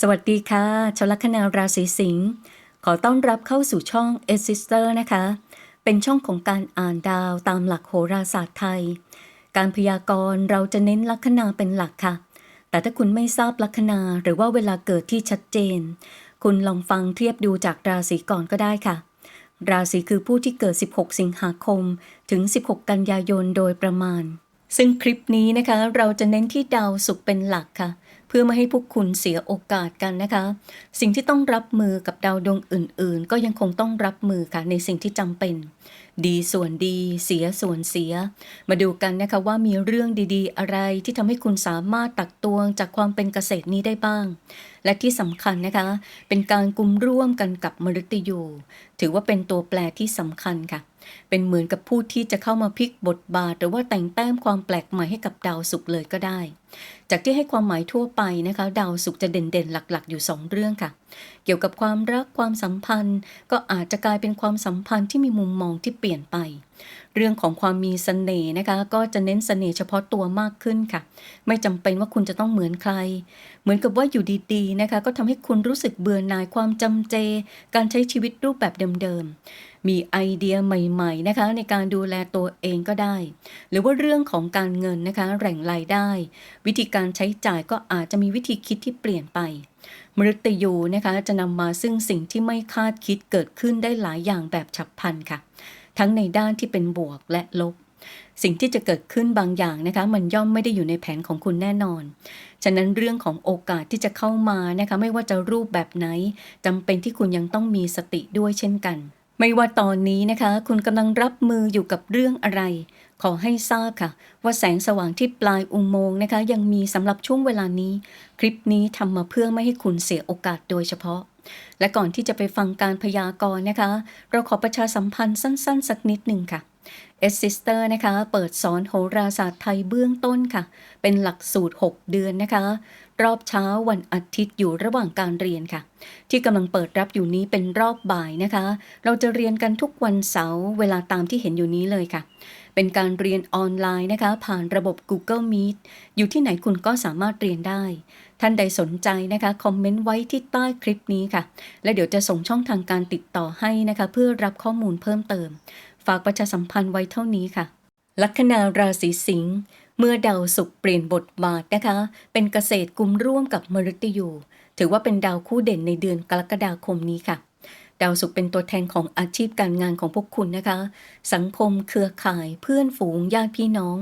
สวัสดีค่ะชาวลัคนาราศีสิงห์ขอต้อนรับเข้าสู่ช่อง e s i s t e r นะคะ เป็นช่องของการอ่านดาวตามหลักโหราศาสตร์ไทย การพยากรณ์เราจะเน้นลัคนาเป็นหลักค่ะ แต่ถ้าคุณไม่ทราบลัคนาหรือว่าเวลาเกิดที่ชัดเจน คุณลองฟังเทียบดูจากราศีก่อนก็ได้ค่ะ ราศีคือผู้ที่เกิด 16 สิงหาคม ถึง 16 กันยายนโดยประมาณ ซึ่งคลิปนี้นะคะเราจะเน้นที่ดาวศุกร์เป็นหลักค่ะ เพื่อไม่ให้พวกคุณเสียโอกาสกันนะคะ สิ่งที่ต้องรับมือกับดาวดวงอื่น ๆ ก็ยังคงต้องรับมือค่ะในสิ่งที่จำเป็น ดีส่วนดี เสียส่วนเสีย มาดูกันนะคะว่ามีเรื่องดีๆ อะไรที่ทำให้คุณสามารถตักตวงจากความเป็นเกษตรนี้ได้บ้าง และที่สำคัญนะคะ เป็นการกลุ่มร่วมกันกับมฤตยูถือว่าเป็นตัวแปรที่สำคัญค่ะ เป็นเหมือนกับผู้ที่จะเข้ามาพลิกบทบาท หรือว่าแต่งแต้มความแปลกใหม่ให้กับดาวศุกร์เลยก็ได้ จากที่ให้ความหมายทั่วไปนะคะ ดาวศุกร์จะเด่นๆ หลักๆ อยู่ 2 เรื่องค่ะ เกี่ยวกับความรักความสัมพันธ์ ก็อาจจะกลายเป็นความสัมพันธ์ที่มีมุมมองที่เปลี่ยนไป เรื่องของความมีเสน่ห์นะคะ ก็จะเน้นเสน่ห์เฉพาะตัวมากขึ้นค่ะ ไม่จำเป็นว่าคุณจะต้องเหมือนใคร เหมือนกับว่าอยู่ดีๆนะคะ ก็ทำให้คุณรู้สึกเบื่อหน่ายความจำเจ การใช้ชีวิตรูปแบบเดิมๆ มีไอเดียใหม่ๆนะคะในการดูแลตัวเองก็ได้ หรือว่าเรื่องของการเงินนะคะแหล่งรายได้ วิธีการใช้จ่ายก็อาจจะมีวิธีคิดที่เปลี่ยนไปมฤตยูนะคะจะนำมาซึ่งสิ่งที่ไม่คาดคิดเกิดขึ้นได้หลายอย่างแบบฉับพลันค่ะ ทั้งในด้านที่เป็นบวกและลบ สิ่งที่จะเกิดขึ้นบางอย่างนะคะ มันย่อมไม่ได้อยู่ในแผนของคุณแน่นอน ฉะนั้นเรื่องของโอกาสที่จะเข้ามานะคะ ไม่ว่าจะรูปแบบไหนจำเป็นที่คุณยังต้องมีสติด้วยเช่นกัน ไม่ว่าตอนนี้นะคะ คุณกำลังรับมืออยู่กับเรื่องอะไร ขอให้ทราบค่ะ ว่าแสงสว่างที่ปลายอุโมงค์นะคะ ยังมีสำหรับช่วงเวลานี้ คลิปนี้ทำมาเพื่อไม่ให้คุณเสียโอกาสโดยเฉพาะ และก่อนที่จะไปฟังการพยากรณ์นะคะ เราขอประชาสัมพันธ์สั้น ๆ สักนิดหนึ่งค่ะ เอสซิสเตอร์นะคะ เปิดสอนโหราศาสตร์ไทยเบื้องต้นค่ะ เป็นหลักสูตร 6 เดือนนะคะ รอบเช้าวันอาทิตย์อยู่ระหว่างการเรียนค่ะ ที่กำลังเปิดรับอยู่นี้เป็นรอบบ่ายนะคะ เราจะเรียนกันทุกวันเสาร์เวลาตามที่เห็นอยู่นี้เลยค่ะ เป็นการเรียนออนไลน์นะคะ ผ่านระบบ Google Meet อยู่ที่ไหนคุณก็สามารถเรียนได้ ท่านใดสนใจนะคะคอมเมนต์ไว้ที่ใต้คลิปนี้ค่ะ และเดี๋ยวจะส่งช่องทางการติดต่อให้นะคะ เพื่อรับข้อมูลเพิ่มเติม ฝากประชาสัมพันธ์ไว้เท่านี้ค่ะ ลัคนาราศีสิงห์เมื่อดาวศุกร์เปลี่ยนบทบาทนะคะ เป็นเกษตรกลุ่มร่วมกับมฤตยูถือว่าเป็นดาวคู่เด่นในเดือนกรกฎาคมนี้ค่ะ ดาวศุกร์เป็นตัวแทนของอาชีพการงานของพวกคุณนะคะ สังคมเครือข่ายเพื่อนฝูงญาติพี่น้อง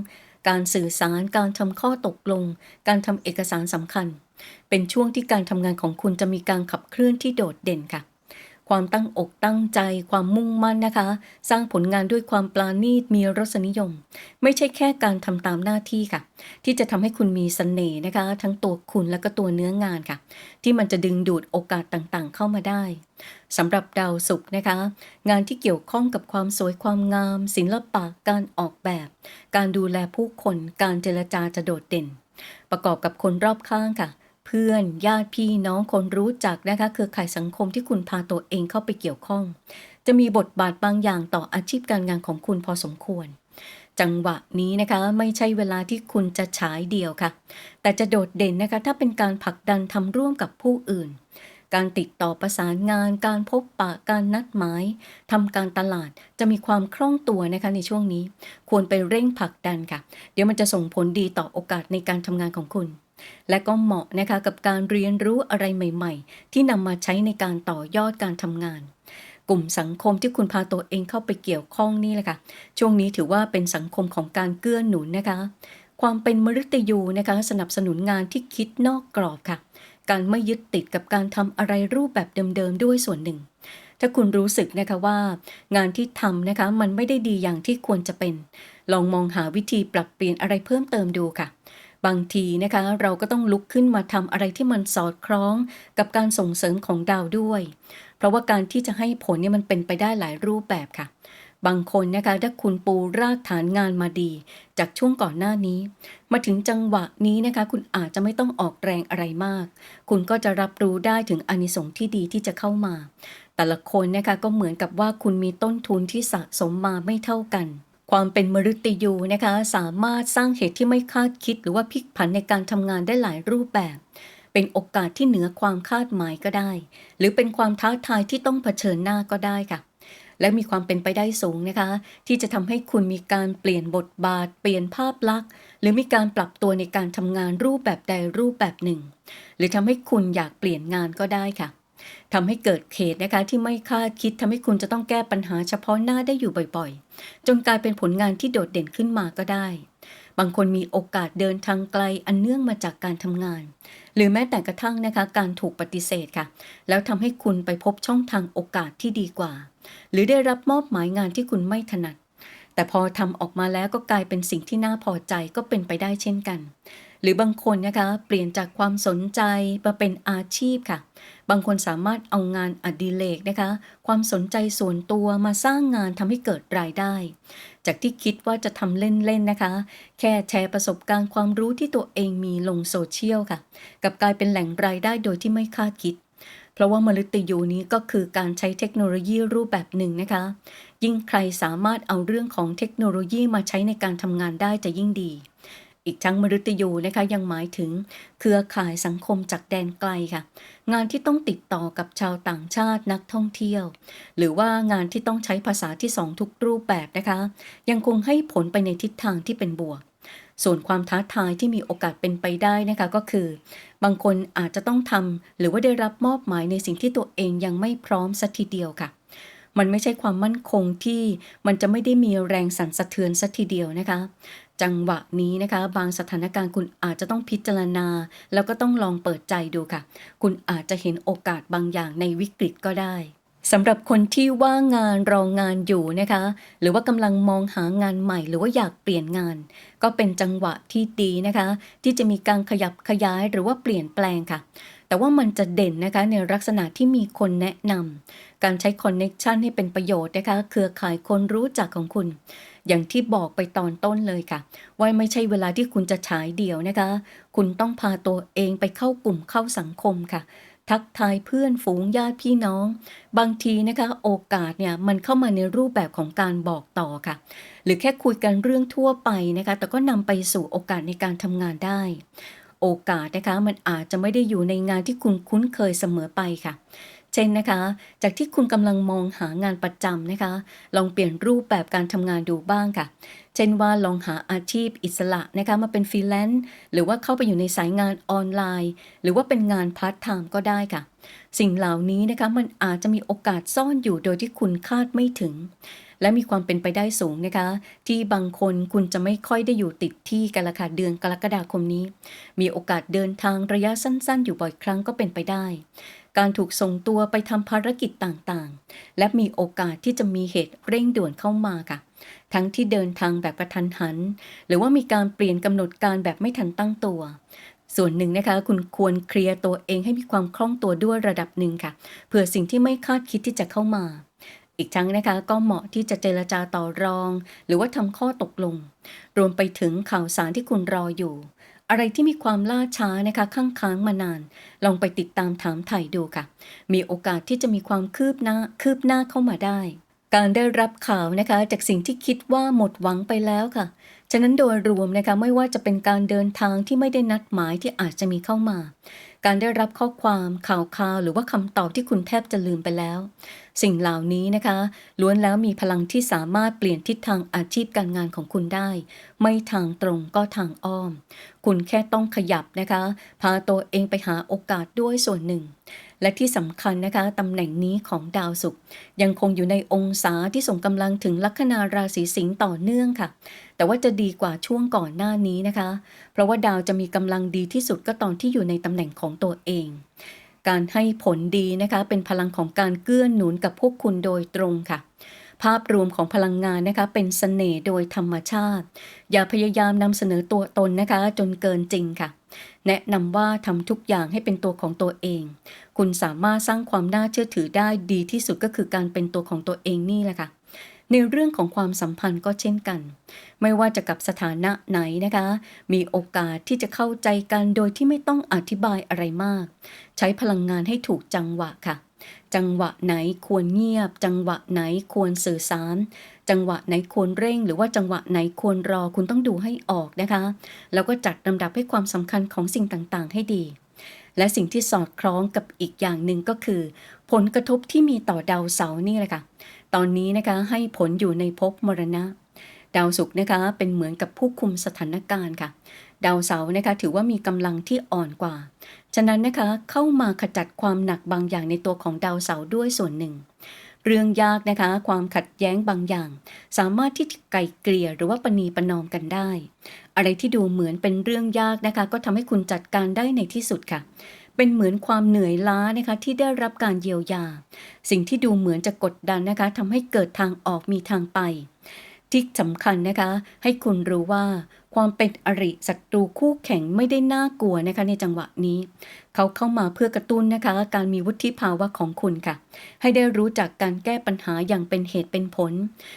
การสื่อสารการทำข้อตกลง การทำเอกสารสำคัญ เป็นช่วงที่การทำงานของคุณจะมีการขับเคลื่อนที่โดดเด่นค่ะ ความตั้งอกตั้งใจ ความมุ่งมั่นนะคะ สร้างผลงานด้วยความปราณีตมีรสนิยม ไม่ใช่แค่การทำตามหน้าที่ค่ะ ที่จะทำให้คุณมีเสน่ห์นะคะ ทั้งตัวคุณและก็ตัวเนื้องานค่ะ ที่มันจะดึงดูดโอกาสต่างๆ เข้ามาได้สำหรับดาวศุกร์นะคะ งานที่เกี่ยวข้องกับความสวยความงาม ศิลปะการออกแบบ การดูแลผู้คน การเจรจาจะโดดเด่น ประกอบกับคนรอบข้างค่ะ เพื่อนญาติพี่น้องคนรู้จักนะคะเครือข่ายสังคมที่คุณพาตัวเองเข้าไปเกี่ยวข้อง จะมีบทบาทบางอย่างต่ออาชีพการงานของคุณพอสมควร จังหวะนี้นะคะไม่ใช่เวลาที่คุณจะฉายเดียวค่ะ แต่จะโดดเด่นนะคะถ้าเป็นการผลักดันทำร่วมกับผู้อื่น การติดต่อประสานงาน การพบปะการนัดหมายทำการตลาดจะมีความคล่องตัวนะคะในช่วงนี้ ควรไปเร่งผลักดันค่ะ เดี๋ยวมันจะส่งผลดีต่อโอกาสในการทำงานของคุณ และก็เหมาะนะคะกับการเรียนรู้อะไรใหม่ๆ ที่นำมาใช้ในการต่อยอดการทำงาน กลุ่มสังคมที่คุณพาตัวเองเข้าไปเกี่ยวข้องนี่แหละค่ะ ช่วงนี้ถือว่าเป็นสังคมของการเกื้อหนุนนะคะ ความเป็นมฤตยูนะคะสนับสนุนงานที่คิดนอกกรอบค่ะ การไม่ยึดติดกับการทำอะไรรูปแบบเดิมๆด้วยส่วนหนึ่งถ้าคุณรู้สึกนะคะว่างานที่ทำนะคะมันไม่ได้ดีอย่างที่ควรจะเป็น ลองมองหาวิธีปรับเปลี่ยนอะไรเพิ่มเติมดูค่ะ บางทีนะคะเราก็ต้องลุกขึ้นมาทำอะไรที่มันสอดคล้องกับการส่งเสริมของดาวด้วย เพราะว่าการที่จะให้ผลเนี่ยมันเป็นไปได้หลายรูปแบบค่ะ บางคนนะคะถ้าคุณปูรากฐานงานมาดี จากช่วงก่อนหน้านี้ มาถึงจังหวะนี้นะคะ คุณอาจจะไม่ต้องออกแรงอะไรมาก คุณก็จะรับรู้ได้ถึงอนิสงส์ที่ดีที่จะเข้ามา แต่ละคนนะคะก็เหมือนกับว่าคุณมีต้นทุนที่สะสมมาไม่เท่ากัน ความเป็นมฤตยูนะคะสามารถสร้างเหตุที่ไม่คาดคิด หรือว่าพลิกผันในการทำงานได้หลายรูปแบบ เป็นโอกาสที่เหนือความคาดหมายก็ได้ หรือเป็นความท้าทายที่ต้องเผชิญหน้าก็ได้ค่ะ และมีความเป็นไปได้สูงนะคะ ที่จะทำให้คุณมีการเปลี่ยนบทบาท เปลี่ยนภาพลักษณ์ หรือมีการปรับตัวในการทำงานรูปแบบใดรูปแบบหนึ่ง หรือทำให้คุณอยากเปลี่ยนงานก็ได้ค่ะ ทำให้เกิดเขตนะคะที่ไม่คาดคิดทำให้คุณจะต้องแก้ปัญหาเฉพาะหน้าได้อยู่บ่อยๆ จนกลายเป็นผลงานที่โดดเด่นขึ้นมาก็ได้ บางคนมีโอกาสเดินทางไกลอันเนื่องมาจากการทำงาน หรือแม้แต่กระทั่งนะคะการถูกปฏิเสธค่ะ แล้วทำให้คุณไปพบช่องทางโอกาสที่ดีกว่า หรือได้รับมอบหมายงานที่คุณไม่ถนัดแต่พอทำออกมาแล้วก็กลายเป็นสิ่งที่น่าพอใจก็เป็นไปได้เช่นกัน หรือบางคนนะคะเปลี่ยนจากความสนใจมาเป็นอาชีพค่ะ บางคนสามารถเอางานอดิเรกนะคะ ความสนใจส่วนตัวมาสร้างงานทำให้เกิดรายได้ จากที่คิดว่าจะทำเล่นๆนะคะ แค่แชร์ประสบการณ์ความรู้ที่ตัวเองมีลงโซเชียลค่ะกับกลายเป็นแหล่งรายได้โดยที่ไม่คาดคิดเพราะว่ามฤตยูนี้ก็คือการใช้เทคโนโลยีรูปแบบหนึ่งนะคะ ยิ่งใครสามารถเอาเรื่องของเทคโนโลยีมาใช้ในการทำงานได้จะยิ่งดี อีกทั้งมฤตยูนะคะยังหมายถึงเครือข่ายสังคมจากแดนไกลค่ะ งานที่ต้องติดต่อกับชาวต่างชาตินักท่องเที่ยว หรือว่างานที่ต้องใช้ภาษาที่สองทุกรูปแบบนะคะ ยังคงให้ผลไปในทิศทางที่เป็นบวก ส่วนความท้าทายที่มีโอกาสเป็นไปได้นะคะก็คือ บางคนอาจจะต้องทำหรือว่าได้รับมอบหมายในสิ่งที่ตัวเองยังไม่พร้อมสักทีเดียวค่ะมันไม่ใช่ความมั่นคงที่มันจะไม่ได้มีแรงสั่นสะเทือนสัทีเดียวนะคะ จังหวะนี้นะคะ บางสถานการณ์คุณอาจจะต้องพิจารณา แล้วก็ต้องลองเปิดใจดูค่ะ คุณอาจจะเห็นโอกาสบางอย่างในวิกฤตก็ได้สำหรับคนที่ว่างงานรองงานอยู่นะคะ หรือว่ากำลังมองหางานใหม่หรือว่าอยากเปลี่ยนงาน ก็เป็นจังหวะที่ดีนะคะ ที่จะมีการขยับขยายหรือว่าเปลี่ยนแปลงค่ะ แต่ว่ามันจะเด่นนะคะในลักษณะที่มีคนแนะนำการใช้คอนเน็ชันให้เป็นประโยชน์นะคะ เครือข่ายคนรู้จักของคุณ อย่างที่บอกไปตอนต้นเลยค่ะ ว่าไม่ใช่เวลาที่คุณจะฉายเดี่ยวนะคะ คุณต้องพาตัวเองไปเข้ากลุ่มเข้าสังคมค่ะ ทักทายเพื่อนฝูงญาติพี่น้อง บางทีนะคะโอกาสเนี่ยมันเข้ามาในรูปแบบของการบอกต่อค่ะ หรือแค่คุยกันเรื่องทั่วไปนะคะ แต่ก็นำไปสู่โอกาสในการทำงานได้โอกาสนะคะมันอาจจะไม่ได้อยู่ในงานที่คุณคุ้นเคยเสมอไปค่ะ เช่นนะคะ จากที่คุณกำลังมองหางานประจำนะคะ ลองเปลี่ยนรูปแบบการทำงานดูบ้างค่ะ เช่นว่าลองหาอาชีพอิสระนะคะมาเป็นฟรีแลนซ์หรือว่าเข้าไปอยู่ในสายงานออนไลน์ หรือว่าเป็นงานพาร์ทไทม์ก็ได้ค่ะ สิ่งเหล่านี้นะคะมันอาจจะมีโอกาสซ่อนอยู่โดยที่คุณคาดไม่ถึง และมีความเป็นไปได้สูงนะคะ ที่บางคนคุณจะไม่ค่อยได้อยู่ติดที่กันละค่ะเดือนกรกฎาคมนี้ มีโอกาสเดินทางระยะสั้น ๆ อยู่บ่อยครั้งก็เป็นไปได้ การถูกส่งตัวไปทำภารกิจต่างๆ และมีโอกาสที่จะมีเหตุเร่งด่วนเข้ามาค่ะ ทั้งที่เดินทางแบบกระทันหัน หรือว่ามีการเปลี่ยนกำหนดการแบบไม่ทันตั้งตัวส่วนหนึ่งนะคะคุณควรเคลียร์ตัวเองให้มีความคล่องตัวด้วยระดับหนึ่งค่ะเผื่อสิ่งที่ไม่คาดคิดที่จะเข้ามา อีกทั้งนะคะก็เหมาะที่จะเจรจาต่อรอง หรือว่าทำข้อตกลง รวมไปถึงข่าวสารที่คุณรออยู่ อะไรที่มีความล่าช้านะคะข้างค้างมานาน ลองไปติดตามถามไถ่ดูค่ะ มีโอกาสที่จะมีความคืบหน้าคืบหน้าเข้ามาได้ การได้รับข่าวนะคะจากสิ่งที่คิดว่าหมดหวังไปแล้วค่ะ ฉะนั้นโดยรวมนะคะไม่ว่าจะเป็นการเดินทางที่ไม่ได้นัดหมายที่อาจจะมีเข้ามา การได้รับข้อความข่าวข่าวหรือว่าคำตอบที่คุณแทบจะลืมไปแล้ว สิ่งเหล่านี้นะคะ ล้วนแล้วมีพลังที่สามารถเปลี่ยนทิศทางอาชีพการงานของคุณได้ ไม่ทางตรงก็ทางอ้อม คุณแค่ต้องขยับนะคะ พาตัวเองไปหาโอกาสด้วยส่วนหนึ่ง และที่สำคัญนะคะตำแหน่งนี้ของดาวศุกร์ยังคงอยู่ในองศาที่ส่งกำลังถึงลัคนาราศีสิงห์ต่อเนื่องค่ะ แต่ว่าจะดีกว่าช่วงก่อนหน้านี้นะคะ เพราะว่าดาวจะมีกำลังดีที่สุดก็ตอนที่อยู่ในตำแหน่งของตัวเอง การให้ผลดีนะคะเป็นพลังของการเกื้อหนุนกับพวกคุณโดยตรงค่ะ ภาพรวมของพลังงานนะคะเป็นเสน่ห์โดยธรรมชาติ อย่าพยายามนำเสนอตัวตนนะคะ จนเกินจริงค่ะ แนะนำว่าทำทุกอย่างให้เป็นตัวของตัวเอง คุณสามารถสร้างความน่าเชื่อถือได้ดีที่สุดก็คือการเป็นตัวของตัวเองนี่แหละค่ะในเรื่องของความสัมพันธ์ก็เช่นกัน ไม่ว่าจะกับสถานะไหนนะคะ มีโอกาสที่จะเข้าใจกันโดยที่ไม่ต้องอธิบายอะไรมาก ใช้พลังงานให้ถูกจังหวะค่ะ จังหวะไหนควรเงียบ จังหวะไหนควรสื่อสาร จังหวะไหนควรเร่ง หรือว่าจังหวะไหนควรรอคุณต้องดูให้ออกนะคะ แล้วก็จัดลำดับให้ความสำคัญของสิ่งต่างๆ ให้ดี และสิ่งที่สอดคล้องกับอีกอย่างหนึ่งก็คือ ผลกระทบที่มีต่อดาวเสาร์นี่แหละค่ะ ตอนนี้นะคะให้ผลอยู่ในภพมรณะ ดาวศุกร์นะคะเป็นเหมือนกับผู้คุมสถานการณ์ค่ะ ดาวเสาร์นะคะถือว่ามีกำลังที่อ่อนกว่า ฉะนั้นนะคะเข้ามาขจัดความหนักบางอย่างในตัวของดาวเสาร์ด้วยส่วนหนึ่ง เรื่องยากนะคะ ความขัดแย้งบางอย่าง สามารถที่จะไกลเกลี่ยหรือว่าปณีประนอมกันได้ อะไรที่ดูเหมือนเป็นเรื่องยากนะคะ ก็ทำให้คุณจัดการได้ในที่สุดค่ะเป็นเหมือนความเหนื่อยล้านะคะที่ได้รับการเยียวยา สิ่งที่ดูเหมือนจะกดดันนะคะทำให้เกิดทางออกมีทางไป ที่สำคัญนะคะ ให้คุณรู้ว่าความเป็นอริศัตรูคู่แข่งไม่ได้น่ากลัวนะคะในจังหวะนี้ เขาเข้ามาเพื่อกระตุ้นนะคะ การมีวุฒิภาวะของคุณค่ะ ให้ได้รู้จักการแก้ปัญหาอย่างเป็นเหตุเป็นผล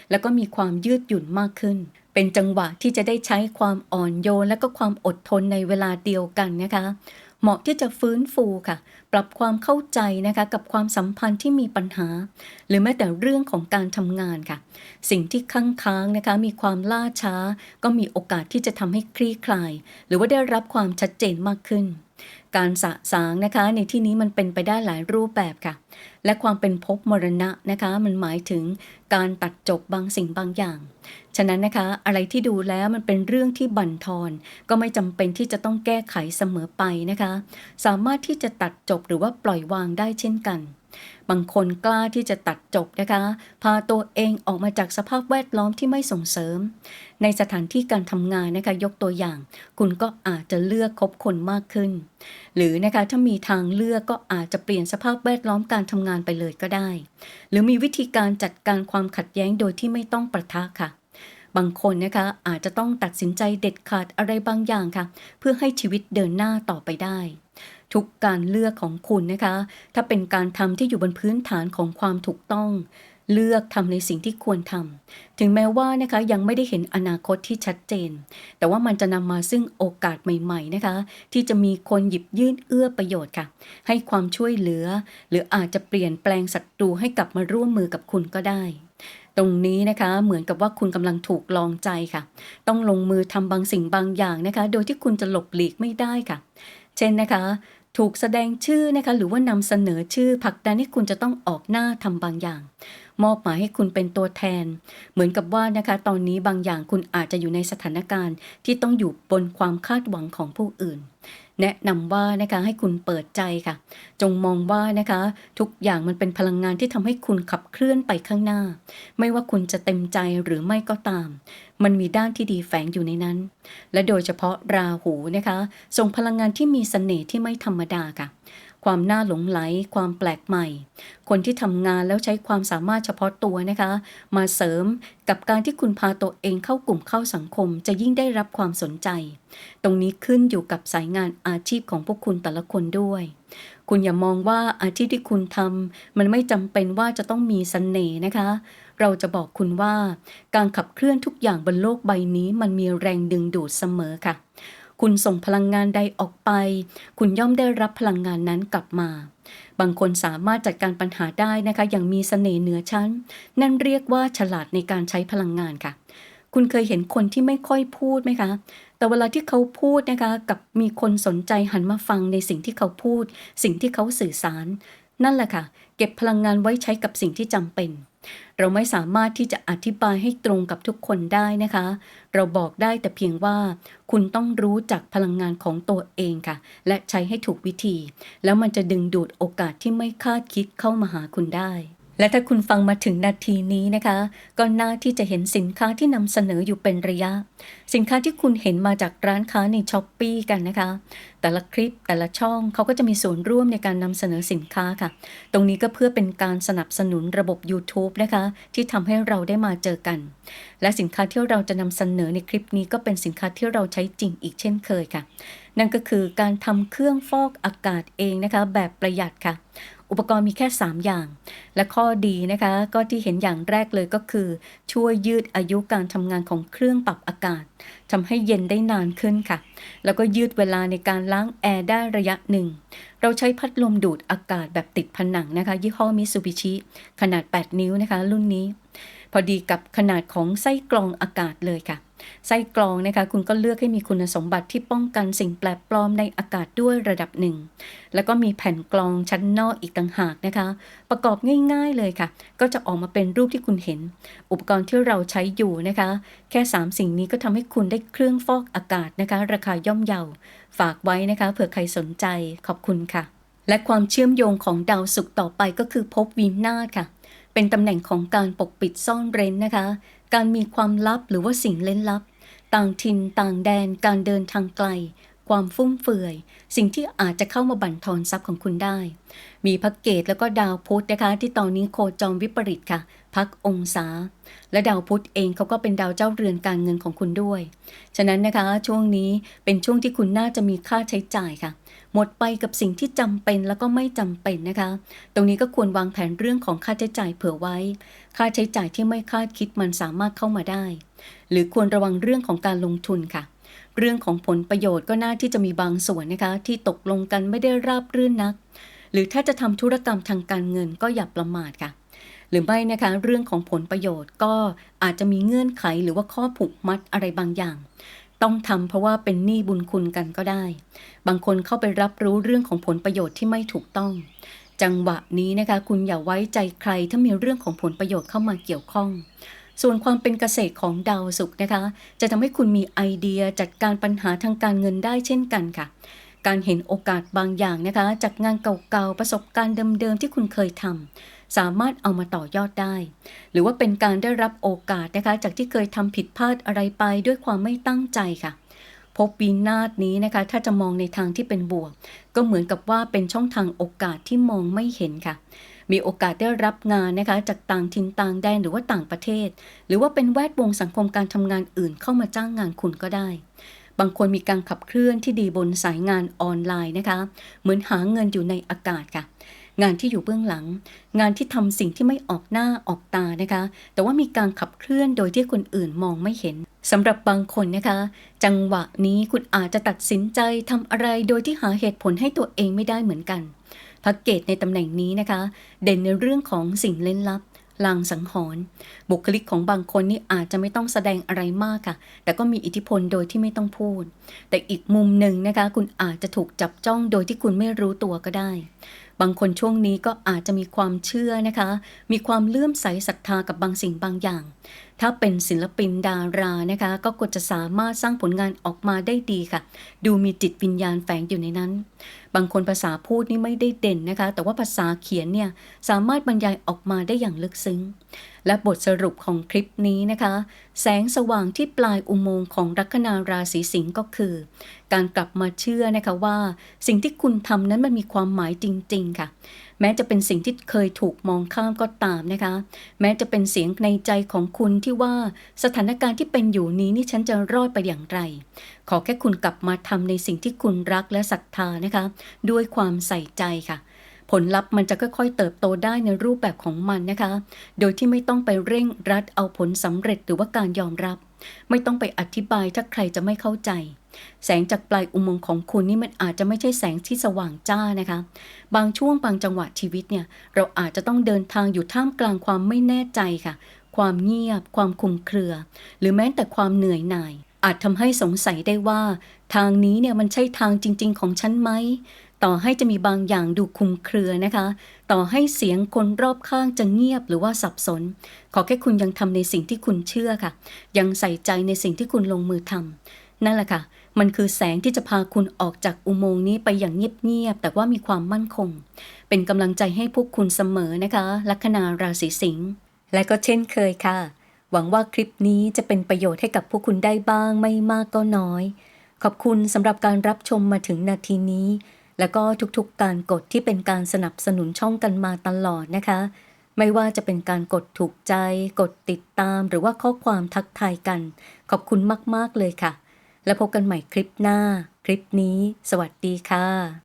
แล้วก็มีความยืดหยุ่นมากขึ้น เป็นจังหวะที่จะได้ใช้ความอ่อนโยนและก็ความอดทนในเวลาเดียวกันนะคะ เหมาะที่จะฟื้นฟูค่ะ ปรับความเข้าใจนะคะกับความสัมพันธ์ที่มีปัญหา หรือแม้แต่เรื่องของการทำงานค่ะ สิ่งที่ค้างค้างนะคะมีความล่าช้า ก็มีโอกาสที่จะทำให้คลี่คลาย หรือว่าได้รับความชัดเจนมากขึ้น การสะสางนะคะ ในที่นี้มันเป็นไปได้หลายรูปแบบค่ะ และความเป็นภพมรณะนะคะ มันหมายถึงการตัดจบบางสิ่งบางอย่าง ฉะนั้นนะคะ อะไรที่ดูแล้วมันเป็นเรื่องที่บั่นทอน ก็ไม่จำเป็นที่จะต้องแก้ไขเสมอไปนะคะ สามารถที่จะตัดจบหรือว่าปล่อยวางได้เช่นกัน บางคนกล้าที่จะตัดจบนะคะ พาตัวเองออกมาจากสภาพแวดล้อมที่ไม่ส่งเสริม ในสถานที่การทำงานนะคะยกตัวอย่าง คุณก็อาจจะเลือกคบคนมากขึ้น หรือนะคะถ้ามีทางเลือกก็อาจจะเปลี่ยนสภาพแวดล้อมการทำงานไปเลยก็ได้ หรือมีวิธีการจัดการความขัดแย้งโดยที่ไม่ต้องประทะค่ะบางคนนะคะอาจจะต้องตัดสินใจเด็ดขาดอะไรบางอย่างค่ะ เพื่อให้ชีวิตเดินหน้าต่อไปได้ ทุกการเลือกของคุณนะคะ ถ้าเป็นการทำที่อยู่บนพื้นฐานของความถูกต้อง เลือกทำในสิ่งที่ควรทำถึงแม้ว่านะคะยังไม่ได้เห็นอนาคตที่ชัดเจน แต่ว่ามันจะนำมาซึ่งโอกาสใหม่ ๆนะคะ ที่จะมีคนหยิบยื่นเอื้อประโยชน์ค่ะ ให้ความช่วยเหลือ หรืออาจจะเปลี่ยนแปลงศัตรูให้กลับมาร่วมมือกับคุณก็ได้ตรงนี้นะคะเหมือนกับว่าคุณกำลังถูกลองใจค่ะ ต้องลงมือทำบางสิ่งบางอย่างนะคะ โดยที่คุณจะหลบหลีกไม่ได้ค่ะ เช่นนะคะ ถูกแสดงชื่อนะคะหรือว่านำเสนอชื่อผลักดันให้คุณจะต้องออกหน้าทำบางอย่าง มอบหมายให้คุณเป็นตัวแทน เหมือนกับว่านะคะตอนนี้บางอย่างคุณอาจจะอยู่ในสถานการณ์ที่ต้องอยู่บนความคาดหวังของผู้อื่น แนะนำว่านะคะให้คุณเปิดใจค่ะ จงมองว่านะคะ ทุกอย่างมันเป็นพลังงานที่ทำให้คุณขับเคลื่อนไปข้างหน้า ไม่ว่าคุณจะเต็มใจหรือไม่ก็ตาม มันมีด้านที่ดีแฝงอยู่ในนั้น และโดยเฉพาะราหูนะคะส่งพลังงานที่มีเสน่ห์ที่ไม่ธรรมดาค่ะ ความน่าหลงไหล ความแปลกใหม่ คนที่ทำงานแล้วใช้ความสามารถเฉพาะตัวนะคะ มาเสริมกับการที่คุณพาตัวเองเข้ากลุ่มเข้าสังคม จะยิ่งได้รับความสนใจ ตรงนี้ขึ้นอยู่กับสายงานอาชีพของพวกคุณแต่ละคนด้วยคุณอย่ามองว่าอาชีพที่คุณทำมันไม่จำเป็นว่าจะต้องมีเสน่ห์นะคะ เราจะบอกคุณว่า การขับเคลื่อนทุกอย่างบนโลกใบนี้มันมีแรงดึงดูดเสมอค่ะ คุณส่งพลังงานใดออกไป คุณย่อมได้รับพลังงานนั้นกลับมา บางคนสามารถจัดการปัญหาได้นะคะ อย่างมีเสน่ห์เหนือชั้น นั่นเรียกว่าฉลาดในการใช้พลังงานค่ะ คุณเคยเห็นคนที่ไม่ค่อยพูดไหมคะ แต่เวลาที่เขาพูดนะคะ กับมีคนสนใจหันมาฟังในสิ่งที่เขาพูด สิ่งที่เขาสื่อสาร นั่นแหละค่ะ เก็บพลังงานไว้ใช้กับสิ่งที่จำเป็น เราไม่สามารถที่จะอธิบายให้ตรงกับทุกคนได้นะคะ เราบอกได้แต่เพียงว่า คุณต้องรู้จักพลังงานของตัวเองค่ะ และใช้ให้ถูกวิธี แล้วมันจะดึงดูดโอกาสที่ไม่คาดคิดเข้ามาหาคุณได้ และถ้าคุณฟังมาถึงนาทีนี้นะคะ ก็น่าที่จะเห็นสินค้าที่นำเสนออยู่เป็นระยะ สินค้าที่คุณเห็นมาจากร้านค้าในช้อปปีกันนะคะ แต่ละคลิปแต่ละช่องเขาก็จะมีส่วนร่วมในการนำเสนอสินค้าค่ะ ตรงนี้ก็เพื่อเป็นการสนับสนุนระบบ YouTube นะคะ ที่ทำให้เราได้มาเจอกัน และสินค้าที่เราจะนำเสนอในคลิปนี้ก็เป็นสินค้าที่เราใช้จริงอีกเช่นเคยค่ะ นั่นก็คือการทำเครื่องฟอกอากาศเองนะคะ แบบประหยัดค่ะ อุปกรณ์มีแค่ 3 อย่าง และข้อดีนะคะ ก็ที่เห็นอย่างแรกเลยก็คือ ช่วยยืดอายุการทำงานของเครื่องปรับอากาศทำให้เย็นได้นานขึ้นค่ะ แล้วก็ยืดเวลาในการล้างแอร์ได้ระยะหนึ่ง เราใช้พัดลมดูดอากาศแบบติดผนังนะคะ ยี่ห้อมิ t ูบิชิขนาด 8 นิ้วนะคะ รุ่นนี้ พอดีกับขนาดของไส้กรองอากาศเลยค่ะ ไส้กรองนะคะคุณก็เลือกให้มีคุณสมบัติที่ป้องกันสิ่งแปลกปลอมในอากาศด้วยระดับหนึ่ง แล้วก็มีแผ่นกรองชั้นนอกอีกต่างหากนะคะ ประกอบง่ายๆเลยค่ะ ก็จะออกมาเป็นรูปที่คุณเห็น อุปกรณ์ที่เราใช้อยู่นะคะ แค่ 3 สิ่งนี้ก็ทำให้คุณได้เครื่องฟอกอากาศนะคะ ราคาย่อมเยา ฝากไว้นะคะเผื่อใครสนใจขอบคุณค่ะ และความเชื่อมโยงของดาวศุกร์ต่อไปก็คือภพวินาค่ะเป็นตำแหน่งของการปกปิดซ่อนเร้นนะคะ การมีความลับหรือว่าสิ่งเล่นลับ ต่างถิ่นต่างแดนการเดินทางไกล ความฟุ่มเฟือย สิ่งที่อาจจะเข้ามาบั่นทอนทรัพย์ของคุณได้ มีพักเกตแล้วก็ดาวพุธนะคะ ที่ตอนนี้โคจรวิปริตค่ะ พักองศา และดาวพุธเองเขาก็เป็นดาวเจ้าเรือนการเงินของคุณด้วย ฉะนั้นนะคะช่วงนี้เป็นช่วงที่คุณน่าจะมีค่าใช้จ่ายค่ะ หมดไปกับสิ่งที่จำเป็นแล้วก็ไม่จำเป็นนะคะ ตรงนี้ก็ควรวางแผนเรื่องของค่าใช้จ่ายเผื่อไว้ ค่าใช้จ่ายที่ไม่คาดคิดมันสามารถเข้ามาได้ หรือควรระวังเรื่องของการลงทุนค่ะ เรื่องของผลประโยชน์ก็น่าที่จะมีบางส่วนนะคะ ที่ตกลงกันไม่ได้ราบรื่นนัก หรือถ้าจะทำธุรกรรมทางการเงินก็อย่าประมาทค่ะหรือไม่นะคะเรื่องของผลประโยชน์ก็อาจจะมีเงื่อนไขหรือว่าข้อผูกมัดอะไรบางอย่าง ต้องทำเพราะว่าเป็นหนี้บุญคุณกันก็ได้ บางคนเข้าไปรับรู้เรื่องของผลประโยชน์ที่ไม่ถูกต้อง จังหวะนี้นะคะ คุณอย่าไว้ใจใครถ้ามีเรื่องของผลประโยชน์เข้ามาเกี่ยวข้อง ส่วนความเป็นเกษตรของดาวศุกร์นะคะ จะทำให้คุณมีไอเดียจัดการปัญหาทางการเงินได้เช่นกันค่ะ การเห็นโอกาสบางอย่างนะคะ จากงานเก่าๆประสบการณ์เดิมๆที่คุณเคยทำ สามารถเอามาต่อยอดได้ หรือว่าเป็นการได้รับโอกาสนะคะ จากที่เคยทำผิดพลาดอะไรไปด้วยความไม่ตั้งใจค่ะ พบวินาศนี้นะคะ ถ้าจะมองในทางที่เป็นบวก ก็เหมือนกับว่าเป็นช่องทางโอกาสที่มองไม่เห็นค่ะมีโอกาสได้รับงานนะคะ จากต่างถิ่นต่างแดนหรือว่าต่างประเทศ หรือว่าเป็นแวดวงสังคมการทำงานอื่นเข้ามาจ้างงานคุณก็ได้ บางคนมีการขับเคลื่อนที่ดีบนสายงานออนไลน์นะคะ เหมือนหาเงินอยู่ในอากาศค่ะ งานที่อยู่เบื้องหลัง งานที่ทำสิ่งที่ไม่ออกหน้าออกตานะคะ แต่ว่ามีการขับเคลื่อนโดยที่คนอื่นมองไม่เห็นสำหรับบางคนนะคะ จังหวะนี้คุณอาจจะตัดสินใจทำอะไรโดยที่หาเหตุผลให้ตัวเองไม่ได้เหมือนกันพักเกตในตำแหน่งนี้นะคะ เด่นในเรื่องของสิ่งเล่นลับลางสังหรณ์บุคลิกของบางคนนี่อาจจะไม่ต้องแสดงอะไรมากค่ะ แต่ก็มีอิทธิพลโดยที่ไม่ต้องพูด แต่อีกมุมหนึ่งนะคะ คุณอาจจะถูกจับจ้องโดยที่คุณไม่รู้ตัวก็ได้ บางคนช่วงนี้ก็อาจจะมีความเชื่อนะคะ มีความเลื่อมใสศรัทธากับบางสิ่งบางอย่าง ถ้าเป็นศิลปินดารานะคะ ก็ควรจะสามารถสร้างผลงานออกมาได้ดีค่ะ ดูมีจิตวิญญาณแฝงอยู่ในนั้น บางคนภาษาพูดนี่ไม่ได้เด่นนะคะ แต่ว่าภาษาเขียนเนี่ยสามารถบรรยายออกมาได้อย่างลึกซึ้ง และบทสรุปของคลิปนี้นะคะ แสงสว่างที่ปลายอุโมงค์ของลัคนาราศีสิงห์ก็คือ การกลับมาเชื่อนะคะว่า สิ่งที่คุณทำนั้นมันมีความหมายจริง ๆ ค่ะ แม้จะเป็นสิ่งที่เคยถูกมองข้ามก็ตามนะคะ แม้จะเป็นเสียงในใจของคุณที่ว่าสถานการณ์ที่เป็นอยู่นี้นี่ฉันจะรอดไปอย่างไร ขอแค่คุณกลับมาทำในสิ่งที่คุณรักและศรัทธานะคะ ด้วยความใส่ใจค่ะ ผลลัพธ์มันจะค่อยๆ เติบโตได้ในรูปแบบของมันนะคะ โดยที่ไม่ต้องไปเร่งรัดเอาผลสำเร็จหรือว่าการยอมรับ ไม่ต้องไปอธิบายถ้าใครจะไม่เข้าใจ แสงจากปลายอุโมงค์ของคุณนี่มันอาจจะไม่ใช่แสงที่สว่างจ้านะคะ บางช่วงบางจังหวะชีวิตเนี่ยเราอาจจะต้องเดินทางอยู่ท่ามกลางความไม่แน่ใจค่ะ ความเงียบ ความคุมเครือ หรือแม้แต่ความเหนื่อยหน่ายอาจทำให้สงสัยได้ว่า ทางนี้เนี่ยมันใช่ทางจริง ๆ ของฉันไหม ต่อให้จะมีบางอย่างดูคุมเครือนะคะ ต่อให้เสียงคนรอบข้างจะเงียบหรือว่าสับสน ขอแค่คุณยังทำในสิ่งที่คุณเชื่อค่ะ ยังใส่ใจในสิ่งที่คุณลงมือทำนั่นแหละค่ะ มันคือแสงที่จะพาคุณออกจากอุโมงค์นี้ไปอย่างเงียบๆแต่ว่ามีความมั่นคง เป็นกำลังใจให้พวกคุณเสมอนะคะ ลัคนาราศีสิงห์และก็เช่นเคยค่ะ หวังว่าคลิปนี้จะเป็นประโยชน์ให้กับพวกคุณได้บ้างไม่มากก็น้อย ขอบคุณสำหรับการรับชมมาถึงนาทีนี้ แล้วก็ทุกๆการกดที่เป็นการสนับสนุนช่องกันมาตลอดนะคะ ไม่ว่าจะเป็นการกดถูกใจ กดติดตาม หรือว่าข้อความทักทายกัน ขอบคุณมากๆเลยค่ะ แล้วพบกันใหม่คลิปหน้า คลิปนี้ สวัสดีค่ะ